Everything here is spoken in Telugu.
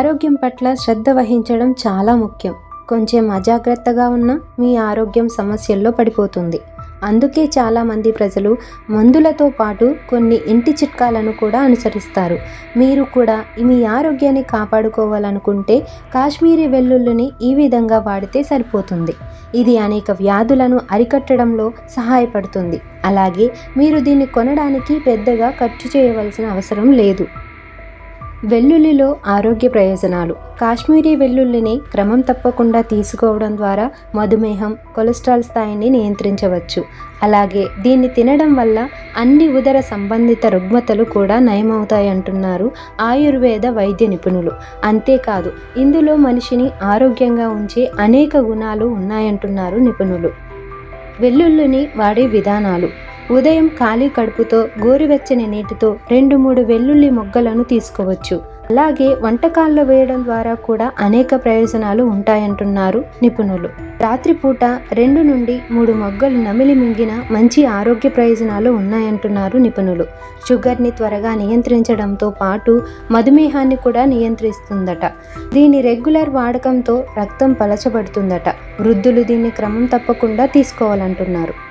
ఆరోగ్యం పట్ల శ్రద్ధ వహించడం చాలా ముఖ్యం. కొంచెం అజాగ్రత్తగా ఉన్న మీ ఆరోగ్యం సమస్యల్లో పడిపోతుంది. అందుకే చాలామంది ప్రజలు మందులతో పాటు కొన్ని ఇంటి చిట్కాలను కూడా అనుసరిస్తారు. మీరు కూడా మీ ఆరోగ్యాన్ని కాపాడుకోవాలనుకుంటే కాశ్మీరీ వెల్లుల్లిని ఈ విధంగా వాడితే సరిపోతుంది. ఇది అనేక వ్యాధులను అరికట్టడంలో సహాయపడుతుంది. అలాగే మీరు దీన్ని కొనడానికి పెద్దగా ఖర్చు చేయవలసిన అవసరం లేదు. వెల్లుల్లిలో ఆరోగ్య ప్రయోజనాలు. కాశ్మీరీ వెల్లుల్లిని క్రమం తప్పకుండా తీసుకోవడం ద్వారా మధుమేహం కొలెస్ట్రాల్ స్థాయిని నియంత్రించవచ్చు. అలాగే దీన్ని తినడం వల్ల అన్ని ఉదర సంబంధిత రుగ్మతలు కూడా నయమవుతాయంటున్నారు ఆయుర్వేద వైద్య నిపుణులు. అంతేకాదు ఇందులో మనిషిని ఆరోగ్యంగా ఉంచే అనేక గుణాలు ఉన్నాయంటున్నారు నిపుణులు. వెల్లుల్లిని వాడే విధానాలు. ఉదయం ఖాళీ కడుపుతో గోరువెచ్చని నీటితో రెండు మూడు వెల్లుల్లి మొగ్గలను తీసుకోవచ్చు. అలాగే వంటకాల్లో వేయడం ద్వారా కూడా అనేక ప్రయోజనాలు ఉంటాయంటున్నారు నిపుణులు. రాత్రిపూట రెండు నుండి మూడు మొగ్గలు నమిలి మింగిన మంచి ఆరోగ్య ప్రయోజనాలు ఉన్నాయంటున్నారు నిపుణులు. షుగర్ని త్వరగా నియంత్రించడంతో పాటు మధుమేహాన్ని కూడా నియంత్రిస్తుందట. దీని రెగ్యులర్ వాడకంతో రక్తం పలచబడుతుందట. వృద్ధులు దీన్ని క్రమం తప్పకుండా తీసుకోవాలంటున్నారు.